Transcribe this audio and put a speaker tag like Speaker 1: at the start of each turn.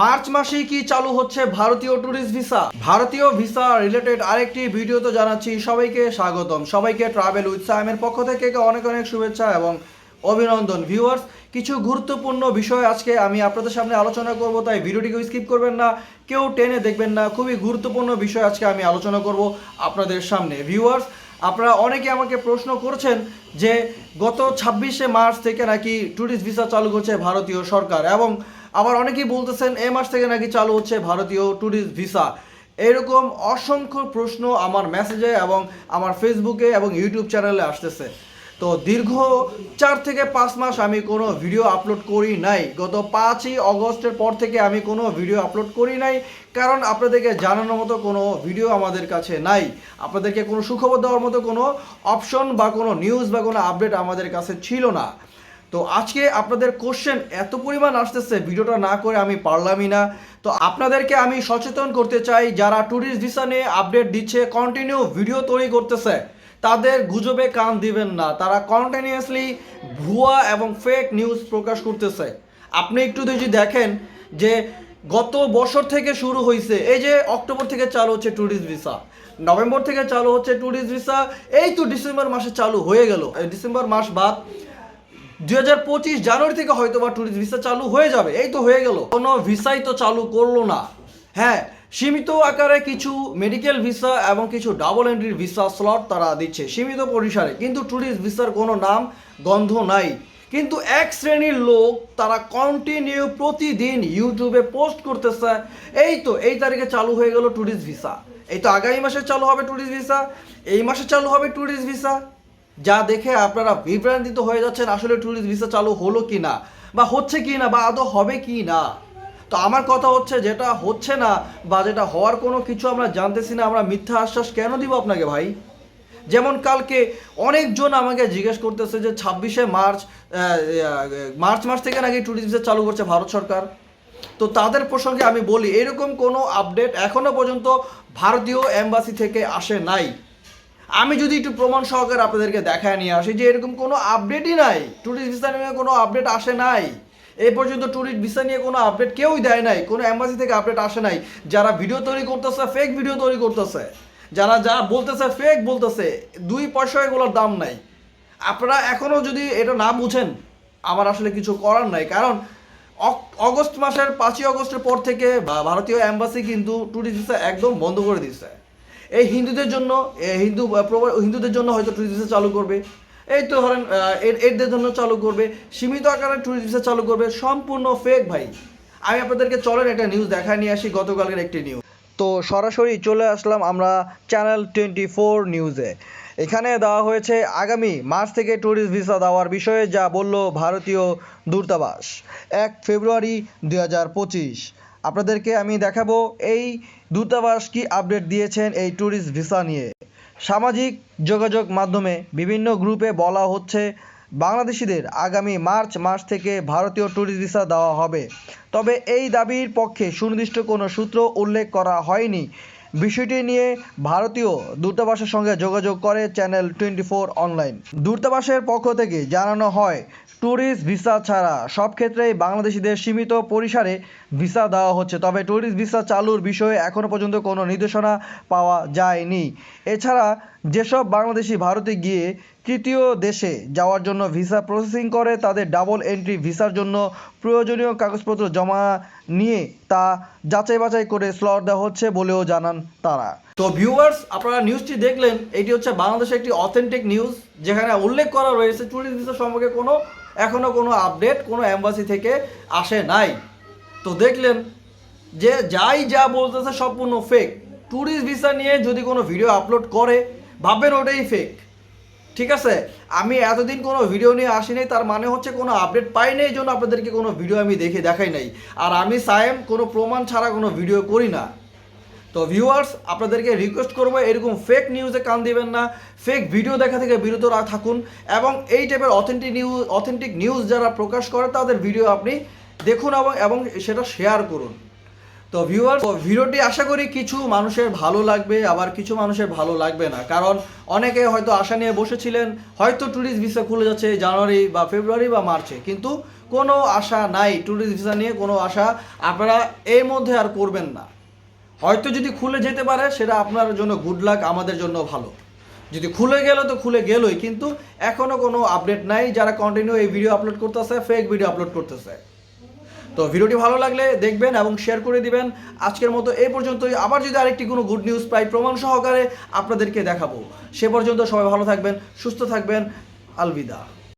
Speaker 1: March মাসেই কি চালু হচ্ছে ভারতীয় ট্যুরিস্ট ভিসা ভারতীয় ভিসা রিলেটেড আরেকটি ভিডিও তো জানাচ্ছি, সবাইকে স্বাগতম। সবাইকে ট্রাভেল উইথ সাইমের পক্ষ থেকে অনেক অনেক শুভেচ্ছা এবং অভিনন্দন। ভিউয়ার্স কিছু গুরুত্বপূর্ণ বিষয় আজকে আমি আপনাদের সামনে আলোচনা করব, তাই ভিডিওটিকে স্কিপ করবেন না, কেউ টেনে দেখবেন না, খুবই গুরুত্বপূর্ণ বিষয় আজকে আমি আলোচনা করব আপনাদের সামনে। ভিউয়ার্স আপনারা অনেকে আমাকে প্রশ্ন করছেন যে গত ছাব্বিশে মার্চ থেকে নাকি ট্যুরিস্ট ভিসা চালু করছে ভারতীয় সরকার এবং আবার অনেকেই বলতেছেন, এ মাস থেকে নাকি চালু হচ্ছে ভারতীয় ট্যুরিস্ট ভিসা এরকম অসংখ্য প্রশ্ন আমার মেসেজে এবং আমার ফেসবুকে এবং ইউটিউব চ্যানেলে আসতেছে। তো দীর্ঘ চার থেকে পাঁচ মাস আমি কোনো ভিডিও আপলোড করি নাই। গত পাঁচই অগস্টের পর থেকে আমি কোনো ভিডিও আপলোড করি নাই, কারণ আপনাদেরকে জানানোর মতো কোনো ভিডিও আমাদের কাছে নাই। আপনাদেরকে কোনো সুখবর দেওয়ার মতো কোনো অপশন বা কোনো নিউজ বা কোনো আপডেট আমাদের কাছে ছিল না। তো আজকে আপনাদের কোশ্চেন এত পরিমাণ আসতেছে, ভিডিওটা না করে আমি পারলামই না। তো আপনাদেরকে আমি সচেতন করতে চাই, যারা ট্যুরিস্ট ভিসা নিয়ে আপডেট দিচ্ছে কন্টিনিউ ভিডিও তৈরি করতেছে, তাদের গুজবে কান দিবেন না। তারা কন্টিনিউয়াসলি ভুয়া এবং ফেক নিউজ প্রকাশ করতেছে। আপনি একটু যদি দেখেন যে গত বছর থেকে শুরু হয়েছে এই যে অক্টোবর থেকে চালু হচ্ছে ট্যুরিস্ট ভিসা নভেম্বর থেকে চালু হচ্ছে ট্যুরিস্ট ভিসা এই তো ডিসেম্বর মাসে চালু হয়ে গেল। ডিসেম্বর মাস বাদ দুই হাজার পঁচিশ জানুয়ারি থেকে হয়তো বা ট্যুরিস্ট ভিসা চালু হয়ে যাবে। এই তো হয়ে গেল। কোনো ভিসাই তো চালু করল না। হ্যাঁ সীমিত আকারে কিছু মেডিকেল ভিসা এবং কিছু ডাবল এন্ট্রির ভিসা স্লট তারা দিচ্ছে, সীমিত পরিসরে। কিন্তু ট্যুরিস্ট ভিসার কোনো নাম, গন্ধ নাই। কিন্তু এক শ্রেণির লোক তারা কন্টিনিউ প্রতিদিন ইউটিউবে পোস্ট করতেছে, এই তো, এই তারিখে চালু হয়ে গেল ট্যুরিস্ট ভিসা এই তো আগামী মাসে চালু হবে ট্যুরিস্ট ভিসা এই মাসে চালু হবে ট্যুরিস্ট ভিসা যা দেখে আপনারা বিভ্রান্তিত হয়ে যাচ্ছেন, আসলে ট্যুরিস্ট ভিসা চালু হলো কি না বা হচ্ছে কি না বা আদৌ হবে কি না তো আমার কথা হচ্ছে, যেটা হচ্ছে না, বা যেটা হওয়ার কোনো কিছু আমরা জানতেছি না, আমরা মিথ্যা আশ্বাস কেন দিব আপনাকে ভাই? যেমন কালকে অনেকজন আমাকে জিজ্ঞেস করতেছে যে ছাব্বিশে মার্চ মার্চ মাস থেকে নাকি ট্যুরিস্ট ভিসা চালু করছে ভারত সরকার। তো তাদের প্রসঙ্গে আমি বলি, এরকম কোনো আপডেট এখনও পর্যন্ত ভারতীয় এম্বাসি থেকে আসে নাই। আমি যদি একটু প্রমাণ সহকারে আপনাদেরকে দেখায় নিয়ে আসি যে এরকম কোনো আপডেটই নাই। ট্যুরিস্ট ভিসা নিয়ে কোনো আপডেট আসে নাই। এই পর্যন্ত ট্যুরিস্ট ভিসা নিয়ে কোনো আপডেট কেউই দেয় নাই। কোনো অ্যাম্বাসি থেকে আপডেট আসে নাই। যারা ভিডিও তৈরি করতেছে ফেক ভিডিও তৈরি করতেছে। যারা যা বলতেছে ফেক বলতেছে, দুই পয়সা এগুলোর দাম নাই। আপনারা এখনও যদি এটা না বুঝেন, আমার আসলে কিছু করার নাই। কারণ অগস্ট মাসের পাঁচই অগস্টের পর থেকে ভারতীয় অ্যাম্বাসি কিন্তু ট্যুরিস্ট ভিসা একদম বন্ধ করে দিচ্ছে এই হিন্দুদের জন্য হিন্দু হিন্দুদের জন্য হয়তো ট্যুরিস্ট ভিসা চালু করবে। এই তো ধরেন এরদের জন্য চালু করবে। সীমিত আকারে ট্যুরিস্ট ভিসা চালু করবে। সম্পূর্ণ ফেক ভাই। আমি আপনাদেরকে চলেন একটা নিউজ দেখায় নিয়ে আসি, গতকালের একটি নিউজ তো সরাসরি চলে আসলাম আমরা চ্যানেল টোয়েন্টি ফোর নিউজে এখানে দেওয়া হয়েছে, আগামী মার্চ থেকে ট্যুরিস্ট ভিসা দেওয়ার বিষয়ে যা বলল ভারতীয় দূতাবাস। এক ফেব্রুয়ারি দুই হাজার পঁচিশ। আপনাদেরকে আমি দেখাবো এই দূতাবাস কি আপডেট দিয়েছেন এই ট্যুরিস্ট ভিসা নিয়ে। সামাজিক যোগাযোগ মাধ্যমে বিভিন্ন গ্রুপে বলা হচ্ছে, বাংলাদেশিদের আগামী মার্চ মাস থেকে ভারতীয় ট্যুরিস্ট ভিসা দেওয়া হবে। তবে এই দাবির পক্ষে সুনির্দিষ্ট কোনো সূত্র উল্লেখ করা হয়নি। বিষয়টি নিয়ে ভারতীয় দূতাবাসের সঙ্গে যোগাযোগ করে চ্যানেল টোয়েন্টি ফোর অনলাইন। দূতাবাসের পক্ষ থেকে জানানো হয়, ট্যুরিস্ট ভিসা ছাড়া সব ক্ষেত্রেই বাংলাদেশিদের সীমিত পরিসরে ভিসা দেওয়া হচ্ছে। তবে ট্যুরিস্ট ভিসা চালুর বিষয়ে এখনও পর্যন্ত কোনো নির্দেশনা পাওয়া যায়নি। এছাড়া যেসব বাংলাদেশি ভারতে গিয়ে তৃতীয় দেশে যাওয়ার জন্য ভিসা প্রসেসিং করে, তাদের ডাবল এন্ট্রি ভিসার জন্য প্রয়োজনীয় কাগজপত্র জমা নিয়ে তা যাচাই বাছাই করে স্লট দেওয়া হচ্ছে বলেও জানান তারা। তো ভিউয়ার্স আপনারা নিউজটি দেখলেন, এটি হচ্ছে বাংলাদেশের একটি অথেন্টিক নিউজ যেখানে উল্লেখ করা রয়েছে ট্যুরিস্ট ভিসা সম্পর্কে কোনো এখনও কোনো আপডেট কোনো অ্যাম্বাসি থেকে আসে নাই। তো দেখলেন যে যাই যা বলতেছে সম্পূর্ণ ফেক ট্যুরিস্ট ভিসা নিয়ে যদি কোনো ভিডিও আপলোড করে ভাববেন ওটাই ফেক ঠিক আছে? আমি এতদিন কোনো ভিডিও নিয়ে আসিনি, তার মানে হচ্ছে কোনো আপডেট পাই নাই এই জন্য আপনাদেরকে কোনো ভিডিও আমি দেখে দেখাই নাই। আর আমি সায়েম কোনো প্রমাণ ছাড়া কোনো ভিডিও করি না। তো ভিউয়ার্স আপনাদেরকে রিকোয়েস্ট করব, এরকম ফেক নিউজে কান দিবেন না ফেক ভিডিও দেখা থেকে বিরত থাকুন, এবং এই টাইপের অথেন্টিক নিউজ অথেন্টিক নিউজ যারা প্রকাশ করে, তাদের ভিডিও আপনি দেখুন এবং এবং সেটা শেয়ার করুন। তো ভিউয়ার ভিডিওটি আশা করি কিছু মানুষের ভালো লাগবে, আবার কিছু মানুষের ভালো লাগবে না। কারণ অনেকে হয়তো আশা নিয়ে বসেছিলেন, হয়তো ট্যুরিস্ট ভিসা খুলে যাচ্ছে জানুয়ারি বা ফেব্রুয়ারি বা মার্চে। কিন্তু কোনো আশা নাই ট্যুরিস্ট ভিসা নিয়ে, কোনো আশা আপনারা এর মধ্যে আর করবেন না। হয়তো যদি খুলে যেতে পারে, সেটা আপনার জন্য গুড লাক আমাদের জন্য ভালো। যদি খুলে গেল তো খুলে গেলই, কিন্তু এখনও কোনো আপডেট নাই, যারা কন্টিনিউ এই ভিডিও আপলোড করতেছে ফেক ভিডিও আপলোড করতেছে। তো ভিডিওটি ভালো লাগলে দেখবেন এবং শেয়ার করে দিবেন। আজকের মতো এই পর্যন্তই। আবার যদি আরেকটি কোনো গুড নিউজ পাই, প্রমাণ সহকারে আপনাদেরকে দেখাবো। সে পর্যন্ত সবাই ভালো থাকবেন, সুস্থ থাকবেন। আলবিদা।